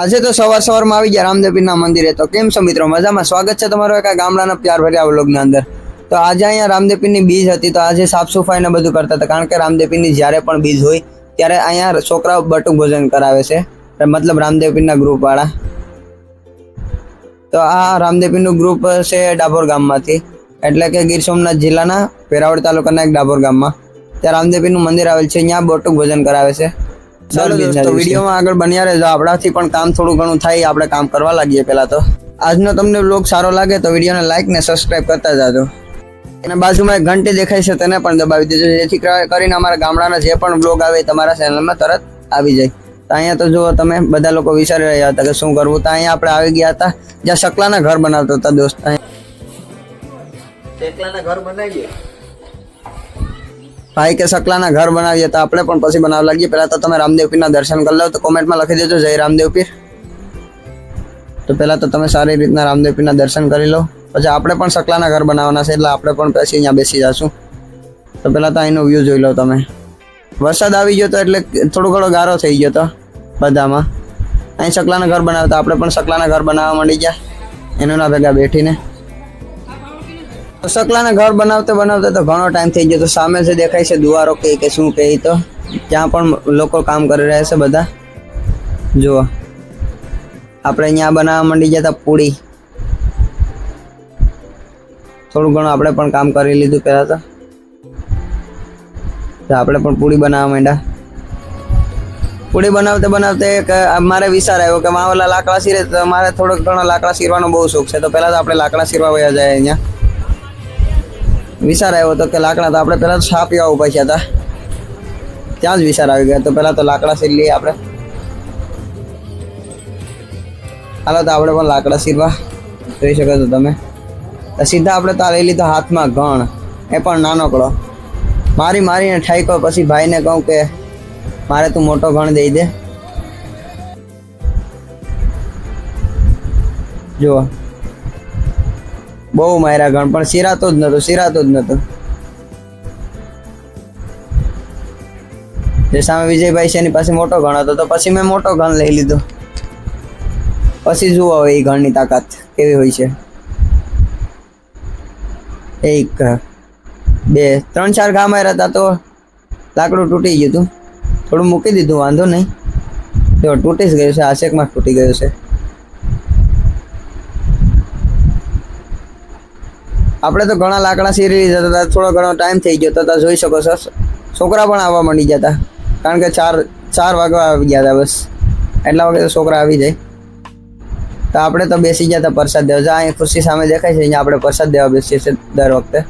આજે તો સવાર સવારમાં આવી ગયા રામદેવપીરના મંદિરે. તો કેમ છો મિત્રો? મજામાં? સ્વાગત છે તમારો એક ગામડાના પ્યાર ભર્યા વ્લોગની અંદર. તો આજે અહીંયા રામદેવપીરની બીજ હતી, તો આજે સાફ સફાઈ ને બધું કરતા હતા. કારણ કે રામદેવપીરની જ્યારે પણ બીજ હોય, ત્યારે અહીંયા છોકરાઓ બટુક ભોજન કરાવે છે. મતલબ રામદેવપીરના ગ્રુપ વાળા તો આ રામદેવપીરનું ગ્રુપ છે ડાભોર ગામમાંથી. એટલે કે ગીર સોમનાથ જિલ્લાના વેરાવળ તાલુકાના એક ડાભોર ગામમાં. ત્યાં રામદેવપીરનું મંદિર આવેલ છે. અહીંયા બટુક ભોજન કરાવે છે. ચાલો દોસ્તો વિડીયોમાં આગળ બન્યા રહેજો. આપણાથી પણ કામ થોડું ઘણું થાય આપણે કામ કરવા લાગીએ પહેલા તો. આજનો તમને બ્લોગ સારો લાગે તો વિડીયોને લાઈક ને સબસ્ક્રાઇબ કરતા જાજો. અને બાજુમાં એક ઘંટી દેખાય છે તેને પણ દબાવી દેજો. જેથી કરીને અમારા ગામડાના જે પણ બ્લોગ આવે તમારા ચેનલમાં તરત આવી જાય. તો અહીંયા તો જુઓ તમે બધા લોકો વિચારી રહ્યા હતા કે શું કરવું. તો અહીંયા આપણે આવી ગયા હતા. જ્યાં શકલાના ઘર બનાવતા હતા દોસ્ત. શકલાના ઘર બનાવીએ? ભાઈ કે સકલાના ઘર બનાવીએ તો આપણે પણ પછી બનાવવા લાગીએ. પહેલાં તો તમે રામદેવ પીરના દર્શન કરી લો તો કોમેન્ટમાં લખી દેજો, જય રામદેવ પીર. તો પહેલાં તો તમે સારી રીતના રામદેવ પીરના દર્શન કરી લો. પછી આપણે પણ સકલાના ઘર બનાવવાના છે એટલે આપણે પણ પછી અહીંયા બેસી જશું. તો પહેલાં તો અહીંનો વ્યૂ જોઈ લો તમે. વરસાદ આવી ગયો તો એટલે થોડો ઘણો ગારો થઈ ગયો તો બધામાં. અહીં સકલાના ઘર બનાવતા આપણે પણ સકલાના ઘર બનાવવા માંડી ગયા. એનું ના ભેગા બેઠીને. સકલાના ઘર બનાવતા બનાવતા તો ઘણો ટાઈમ થઈ ગયો. તો સામે જે દેખાય છે દુવારો કે કે શું કે તો, ત્યાં પણ લોકો કામ કરી રહ્યા છે બધા. જુઓ. આપણે અહીંયા બનાવવા માંડી જતા પૂડી થોડું ઘણું આપણે પણ કામ કરી લીધું પહેલાં તો. આપણે પણ પૂડી બનાવવા માંડ્યા. પૂડી બનાવતે બનાવતે એક મારે વિચાર આવ્યો કે માવલા લાકડા સીરે તો મારે થોડોક ઘણો લાકડા સીરવાનો બહુ શોખ છે. તો પહેલાં તો આપણે લાકડા સીરવા વયા જાય અહીંયા. વિચાર આવ્યો હતો કે લાકડા તો આપણે પહેલાં તો છાપ પીવા થયા હતા ત્યાં જ વિચાર આવી ગયો તો પહેલાં તો લાકડા સીર લઈએ આપણે. હાલો તો આપણે પણ લાકડા સીરવા જોઈ શકો છો તમે. સીધા આપણે તો લઈ લીધો હાથમાં ઘણ. એ પણ નાનકડો. મારી મારીને ઠાઈકો પછી ભાઈને કહું કે મારે તું મોટો ઘણ દઈ દે. જુઓ. બહુ માર્યા ગણ, પણ સિરાતો જ નતો સિરાતો જ નતો. જે સામે વિજયભાઈ છે એની પાસે મોટો ગણ હતો, તો પછી મેં મોટો ગણ લઈ લીધો. પછી જુઓ હવે એ ગણની તાકાત કેવી હોય છે. એક, બે, ત્રણ, ચાર ઘા માર્યા હતા તો લાકડું તૂટી ગયું હતું થોડું મૂકી દીધું, વાંધો નહીં. જો તૂટી જ ગયું છે આશેકમાં તૂટી ગયું છે. આપણે તો ઘણા લાકડા સીરી લીધા હતા, થોડો ઘણો ટાઈમ થઈ ગયો તો જોઈ શકો છો. છોકરા પણ આવવા માંડી ગયા હતા કારણ કે ચાર ચાર વાગવા આવી ગયા હતા બસ. એટલા વાગે તો છોકરા આવી જાય. તો આપણે તો બેસી ગયા હતા પ્રસાદ દેવા. જ્યાં અહીં ખુરશી સામે દેખાય છે, અહીંયા આપણે પ્રસાદ દેવા બેસીએ છીએ દર વખતે.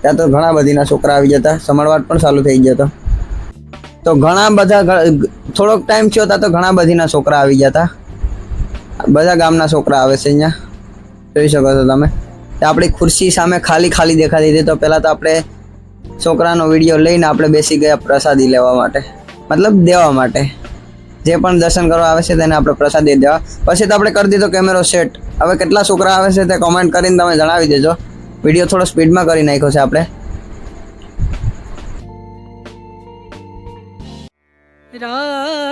ત્યાં તો ઘણા બધીના છોકરા આવી જતા સમળવાટ પણ ચાલુ થઈ ગયો હતો. તો ઘણા બધા થોડોક ટાઈમ થયો હતા તો ઘણા બધીના છોકરા આવી ગયા હતા બધા ગામના છોકરા આવે છે અહીંયા. જોઈ શકો છો તમે. આપણી ખુરશી સામે ખાલી ખાલી દેખાતી હતી તો પહેલાં તો આપણે છોકરાનો વીડિયો લઈને આપણે બેસી ગયા પ્રસાદી લેવા માટે. મતલબ દેવા માટે. જે પણ દર્શન કરવા આવે છે તેને આપણે પ્રસાદી દેવા. પછી તો આપણે કરી દીધો કેમેરો સેટ. હવે કેટલા છોકરા આવે છે તે કોમેન્ટ કરીને તમે જણાવી દેજો. વીડિયો થોડો સ્પીડમાં કરી નાખ્યો છે આપણે. રામ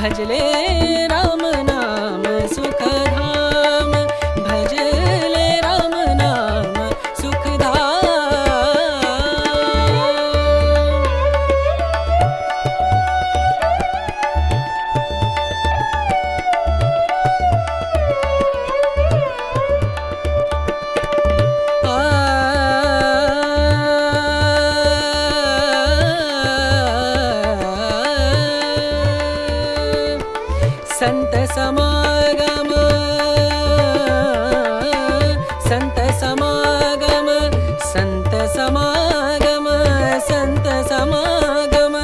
भजले संत समागम। संत समागम संत समागम, संत સમાગમ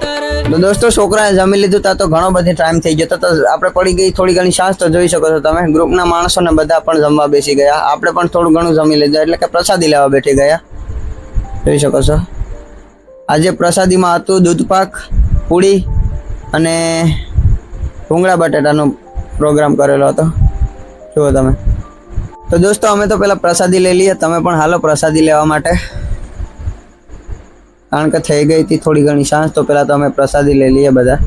કરે દોસ્તો છોકરાએ જમી લીધું, તા તો ઘણો બધી ટાઈમ થઈ ગયો. તો આપણે પડી ગઈ થોડી ઘણી સાસ તો જોઈ શકો છો તમે. ગ્રુપના માણસો ને બધા પણ જમવા બેસી ગયા. આપણે પણ થોડું ઘણું જમી લીધું, એટલે કે પ્રસાદી લેવા બેઠી ગયા. જોઈ શકો છો. આજે પ્રસાદીમાં હતું દૂધપાક પૂરી અને ભૂંગળા બટાટાનો પ્રોગ્રામ કરેલો હતો. જુઓ તમે. તો દોસ્તો, અમે તો પહેલાં પ્રસાદી લઈ લઈએ. તમે પણ હાલો પ્રસાદી લેવા માટે. કારણ કે થઈ ગઈ હતી થોડી ઘણી સાંજ, તો પહેલાં તો અમે પ્રસાદી લઈ લઈએ બધા.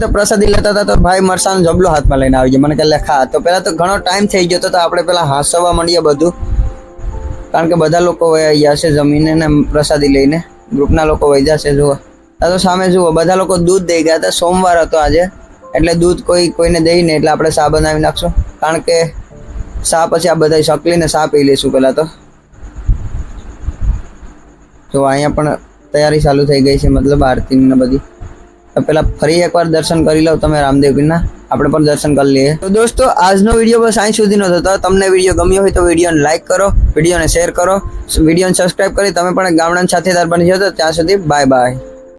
તો પ્રસાદી લેતા હતા તો ભાઈ મરસાનો જબલો હાથમાં લઈને આવી ગયો. મને કે ખા. તો પહેલાં તો ઘણો ટાઈમ થઈ ગયો તો આપણે પહેલાં હાંસવા માંડીએ બધું. કારણ કે બધા લોકો વહી છે જમીને ને પ્રસાદી લઈને. ગ્રુપના લોકો વહી જશે જુઓ. આ તો સામે જુઓ, બધા લોકો દૂધ દઈ ગયા હતા. સોમવાર હતો આજે. એટલે દૂધ કોઈ, કોઈને દઈ નહીં, એટલે આપણે શા બનાવી નાખશું. કારણ કે શા પછી આ બધા શકલીને શા પી લઈશું પહેલાં તો. જો અહીંયા પણ તૈયારી ચાલુ થઈ ગઈ છે, મતલબ આરતીની બધી. તો પહેલાં ફરી એકવાર દર્શન કરી લો તમે રામદેવગીરના. આપણે પણ દર્શન કરી લઈએ. તો દોસ્તો, આજનો વીડિયો બસ અહીં સુધીનો થતો તમને વીડિયો ગમ્યો હોય તો વિડીયોને લાઈક કરો, વિડીયોને શેર કરો. વિડીયોને સબસ્ક્રાઈબ કરી તમે પણ ગામડાની સાથેદાર બની જાઓ તો ત્યાં સુધી બાય બાય